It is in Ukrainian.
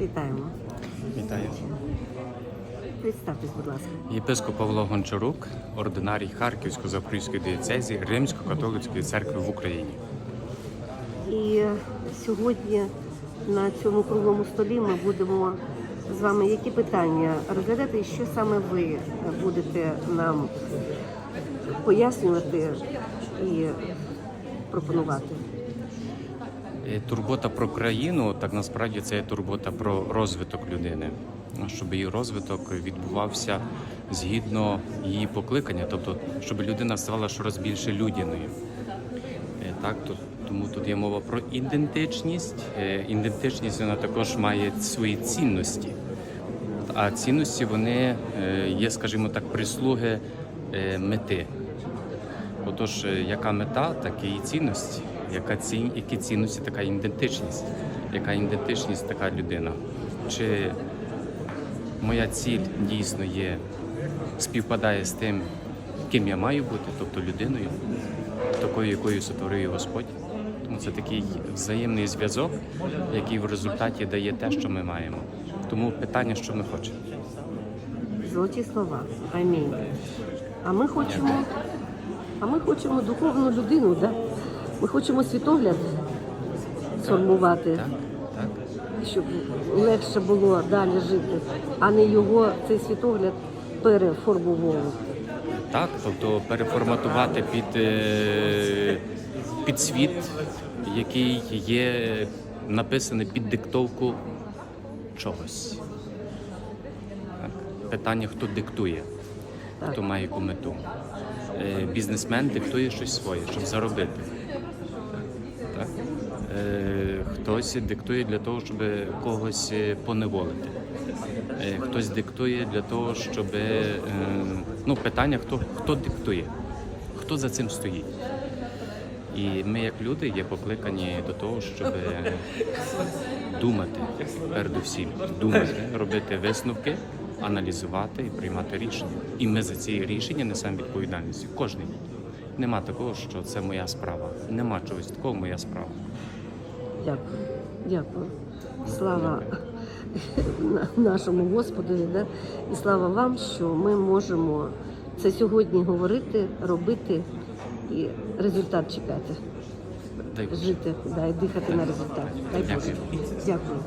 Вітаємо. Вітаю. Представтесь, будь ласка. Єпископ Павло Гончарук, ординарій Харківсько-Запорізької диєцезії Римсько-католицької церкви в Україні. І сьогодні на цьому круглому столі ми будемо з вами які питання розглядати, і що саме ви будете нам пояснювати і пропонувати. Е, Турбота про країну, так насправді це є турбота про розвиток людини, щоб її розвиток відбувався згідно її покликання, тобто щоб людина ставала щораз більше людяною. Е, Так, то, тому тут є мова про ідентичність. Е, Ідентичність вона також має свої цінності. А цінності вони є, скажімо так, прислуги мети. Отож, яка мета, такі і цінності. Яка ці, які цінності, така ідентичність. Яка ідентичність, така людина. Чи моя ціль дійсно є, співпадає з тим, ким я маю бути, тобто людиною, такою, якою сотворив Господь. Тому це такий взаємний зв'язок, який в результаті дає те, що ми маємо. Тому питання, що ми хочемо. Золоті слова. Амінь. А ми хочемо, а ми хочемо духовну людину, да? Ми хочемо світогляд сформувати, Так, так. щоб легше було далі жити, а не його цей світогляд переформував. Так, тобто переформатувати під, е, під світ, який є написаний під диктовку чогось. Так. Питання, хто диктує, Так. хто має яку мету. Е, Бізнесмен диктує щось своє, щоб заробити. Так? Е, Хтось диктує для того, щоб когось е, поневолити. Хтось диктує для того, щоб ну, питання, хто, хто диктує, хто за цим стоїть. І ми, як люди, є покликані до того, щоб думати, передусім, думати, робити висновки, аналізувати і приймати рішення. І ми за ці рішення несемо відповідальність. Кожен. Нема такого, що це моя справа. Нема чогось такого, моя справа. Дякую. Дякую. Слава на- нашому Господові, да? і слава вам, що ми можемо це сьогодні говорити, робити і результат чекати. Дай Жити да, і дихати на результат. Дай Боже. Дякую.